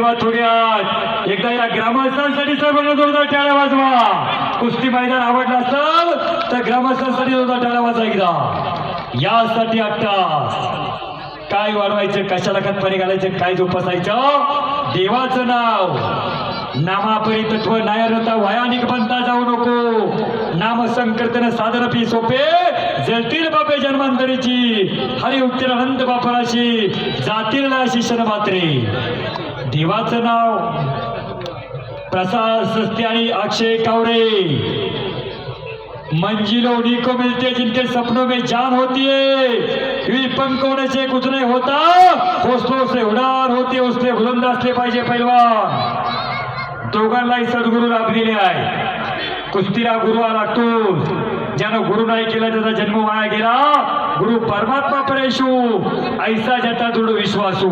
धन्यवाद थोड्यात एकदा या ग्रामस्थांसाठी सर्वांना जोरदार टाळ्या वाजवा. कुस्ती मैदान आवडला असेल तर ग्रामस्थांसाठी जोरदार टाळ्या वाजवा एकदा. यासाठी अट्टास काय वाढवायचं कशाला खतपाणी घालायचं काय जोपासायचं? देवाचं नाव. नामापरी तत्व नायरता वयानिक बनता जाऊ नको. नाम संकीर्तन साधन पी सोपे. जळतील बापे जन्मांतरीची. हरी उत्तीर्ण अनंत बापराशी जातील ना शिक्षण मात्रे. देवाचं नाव प्रसाद सस्ते आणि अक्षय कावरे. मंजिलो उन्हीं को मिलते हैं जिनके सपनों में जान होती है। हुई पंख होने से कुछ नहीं होता। हौसलों से उडार होते उसने बुलंद असले पाहिजे पैलवान दोघांनाही सद्गुरू दिले आहे कुस्तीला गुरु आला लागतो ज्यानं गुरु नाही केला त्याचा जन्म वाया गेला। गुरु परमात्मा परेशू ऐसा जता दृढ विश्वासू।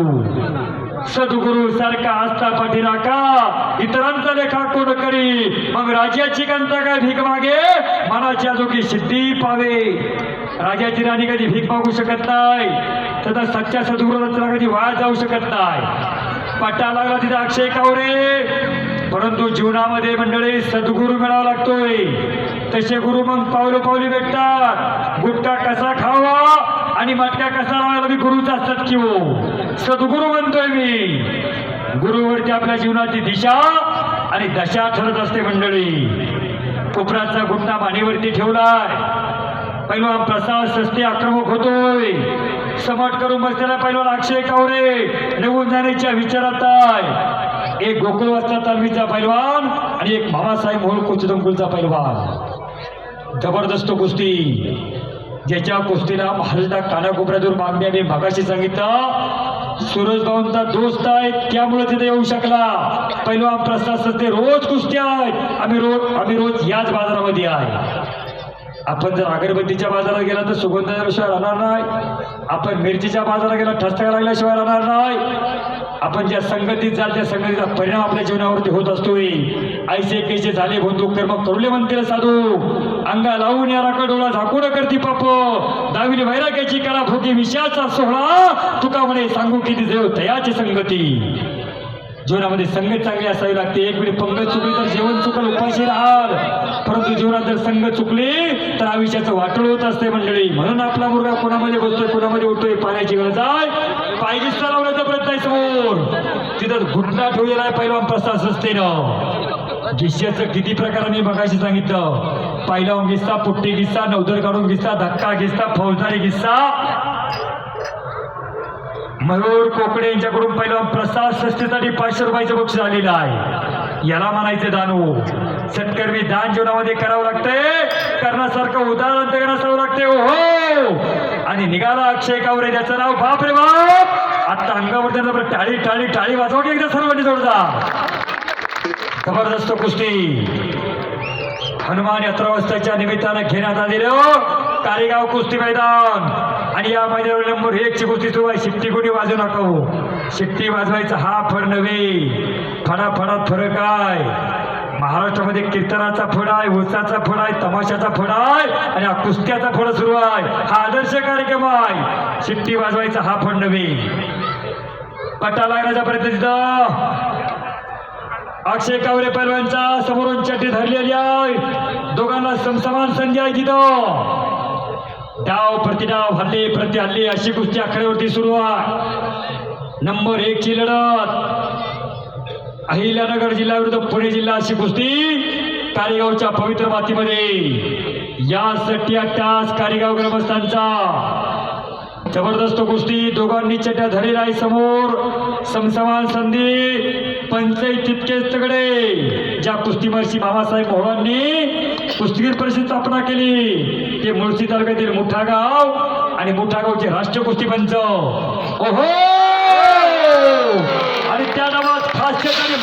सद्गुरु सारखा असता पाठीराका इतरांचा लेखा कोण करी? मग राजाची कंता काय भीक मागे? मनाच्या जोगी सिद्धी पावे. राजाची राणी कधी भीक मागू शकत नाही. तथा सच्च्या सद्गुरूला कधी वाया जाऊ शकत नाही. पट्टा लागला तिथे अक्षय कावरे. परंतु जीवनामध्ये मंडळी सद्गुरू मिळावा लागतोय. तसे गुरु मग पावलं पावली भेटतात. गुटका कसा खावा आणि मटका कसा लावायला मी गुरुच असतात की हो? सद्गुरू म्हणतोय मी. गुरुवरती आपल्या जीवनाची दिशा आणि दशा ठरत असते मंडळी. कोपराचा गुट्टा मानेवरती ठेवलाय. पैलवान प्रसाद सस्ते आक्रमक होतोय. समट करून बसलेला पैलवान अक्षय कावरे निघून जाण्याच्या विचारात आहे. एक गोकुळ तलवीचा तालमीचा पैलवान आणि एक बाबासाहेब म्हणून कोचदंकुलचा पैलवान. जबरदस्त कुस्ती. ज्याच्या कुस्तीला हलता कानाकोपऱ्यातून मागण्या मी भागाशी सांगितलं सूरज भाऊंचा दोस्त आहे त्यामुळे तिथे येऊ शकला. पैलवान प्रसाद सस्ते रोज कुस्ती आहेत. आम्ही रोज आम्ही रोज याच बाजारामध्ये आहे. आपण जर अगरबत्तीच्या बाजारात गेला तर सुगंधाशिवाय राहणार नाही. आपण मिरचीच्या बाजारात गेला ठसका लागल्याशिवाय राहणार नाही. आपण ज्या संगतीत जाल त्या संगतीचा परिणाम आपल्या जीवनावरती होत असतोय. ऐसे कैसे झाले बंधू कर्म करुले म्हणतील साधू अंगा लावून या राखा डोळा झाकून करती पाप. दाविली वैराग्याची करा भोगी विषयाचा सोहळा. तुका म्हणे सांगू किती देव तयाची संगती. जीवनामध्ये संगत चांगली असावी लागते. एक वेळी पंगत चुकली तर जेवण चुकल उपाशी राहाल. परंतु जीवनात जर संगत चुकली तर आयुष्याचं वाटोळ होत असते मंडळी. म्हणून आपला मुलगा कोणामध्ये बसतोय कोणामध्ये उठतोय पाण्याची गरज आहे. पायगिस्ता लावण्याचा प्रयत्न आहे समोर. तिथं घुटना ठेवलेला आहे पहिलवान प्रसाद सस्तेनं. गिस्याचं किती प्रकार मी मगाशी सांगितलं. पहिलवान गिस्सा पुट्टी गिस्सा नवदर काढून गिस्सा धक्का गिस्सा फौजदारी गिस्सा मयूर कोकडे यांच्याकडून पहिला प्रसाद सस्तीसाठी पाचशे रुपयाचं बक्षीस आलेलं आहे. याला म्हणायचं दानू. सत्कर्मी दान जीवनामध्ये करावं लागतंय. करण्यासारखं उदाहरण तर लागते हो आणि निघाला अक्षय कावरे त्याचं नाव बाप रे बाप! आता अंगावर त्याचं बरं टाळी टाळी टाळी वाजवा की एकदा सर्वांनी जोडदा जबरदस्त कुस्ती. हनुमान यात्रावस्थेच्या निमित्तानं घेण्यात आलेलं हो कारेगाव कुस्ती मैदान. आणि या मैदानावर नंबर एकची कुस्ती सुरू आहे. शिट्टी कुणी वाजू नका. हो शिट्टी वाजवायचा हा फड नव्हे. फडाफडात फरक आहे. महाराष्ट्रामध्ये कीर्तनाचा फड आहे उसाचा फड आहे तमाशाचा फड आहे आणि हा कुस्त्याचा फड सुरू आहे. हा आदर्श कार्यक्रम आहे. शिट्टी वाजवायचा हा फड नव्हे. पट्टा लागण्याचा प्रयत्न तिथं अक्षय कावरे पैलवानचा समोरून चट्टी धरलेली आहे. दोघांना समसमान संधी आहे तिथं. डाव प्रतिडाव हल्ले प्रति हल्ले अशी कुस्ती आकड्यावरती सुरू नंबर एक ची लढत. अहिल्यानगर जिल्हा विरुद्ध पुणे जिल्हा अशी कुस्ती कारेगावच्या पवित्र मातीमध्ये. यासाठी तास कारेगाव ग्रामस्थांचा. जबरदस्त कुस्ती दोघांनी चट्या धरी आहे समोर. समसमान संधी पंचायत तितकेच तगडे. ज्या कुस्तीमर्शी बाबासाहेब मोहळांनी कुस्तीगीर परिषद स्थापना केली ते मुळशी तालुक्यातील मुठा गाव आणि मुठा गावचे राष्ट्रीय कुस्ती पंच. ओहो! आणि त्या नावात खास आणि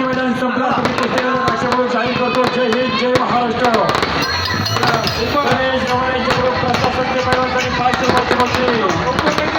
आणि मैदान संपला तुम्ही कुस्ती मैदान अशामुळे जाहीर करतो जय हिंद जय महाराष्ट्र गणेश गवारे जगरूप पाच